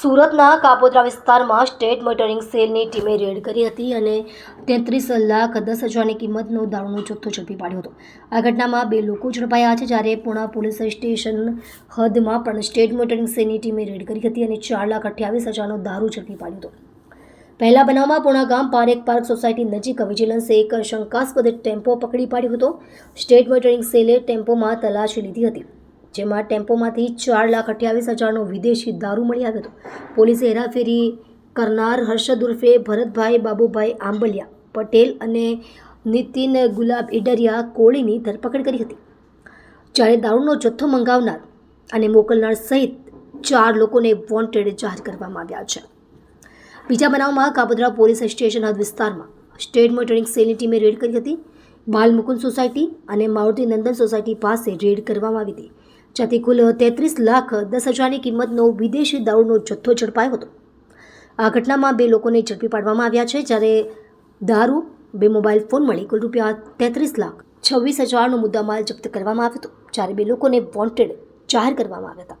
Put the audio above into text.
સુરતના કાપોદ્રા વિસ્તારમાં state motoring સેલની ટીમે રેડ કરી હતી અને તેત્રીસ લાખ દસ હજારની કિંમતનો દારૂનો જથ્થો ઝડપી પાડ્યો હતો. આ ઘટનામાં બે લોકો ઝડપાયા છે જ્યારે પુણા પોલીસ સ્ટેશન હદમાં પણ સ્ટેટ મોટરિંગ સેલની ટીમે રેડ કરી હતી અને ચાર લાખ અઠ્યાવીસ હજારનો દારૂ ઝડપી પાડ્યો હતો. પહેલા બનાવમાં પૂણા ગામ પારેખ પાર્ક સોસાયટી નજીક વિજિલન્સે એક શંકાસ્પદ ટેમ્પો પકડી પાડ્યો હતો. સ્ટેટ મોટરિંગ સેલે ટેમ્પોમાં તલાશી લીધી હતી. જેમાં ટેમ્પોમાંથી ચાર લાખ અઠ્યાવીસ હજારનો વિદેશી દારૂ મળી આવ્યો હતો. પોલીસે હેરાફેરી કરનાર હર્ષદ ઉર્ફે ભરતભાઈ બાબુભાઈ આંબલિયા, પટેલ અને નીતિન ગુલાબ ઇડરિયા કોળીની ધરપકડ કરી હતી. જ્યારે દારૂનો જથ્થો મંગાવનાર અને મોકલનાર સહિત ચાર લોકોને વોન્ટેડ જાહેર કરવામાં આવ્યા છે. બીજા બનાવમાં કાપોદ્રા પોલીસ સ્ટેશન હદ વિસ્તારમાં સ્ટેટ મોનિટરિંગ સેલની ટીમે રેડ કરી હતી. બાલ મુકુંદ સોસાયટી અને મારુતિ નંદન સોસાયટી પાસે રેડ કરવામાં આવી હતી. જ્યાંથી કુલ તેત્રીસ લાખ દસ હજારની કિંમતનો વિદેશી દારૂનો જથ્થો ઝડપાયો હતો. આ ઘટનામાં બે લોકોને ઝડપી પાડવામાં આવ્યા છે, જ્યારે દારૂ, બે મોબાઈલ ફોન મળી કુલ રૂપિયા તેત્રીસ લાખ છવ્વીસ હજારનો મુદ્દામાલ જપ્ત કરવામાં આવ્યો હતો, જ્યારે બે લોકોને વોન્ટેડ જાહેર કરવામાં આવ્યા હતા.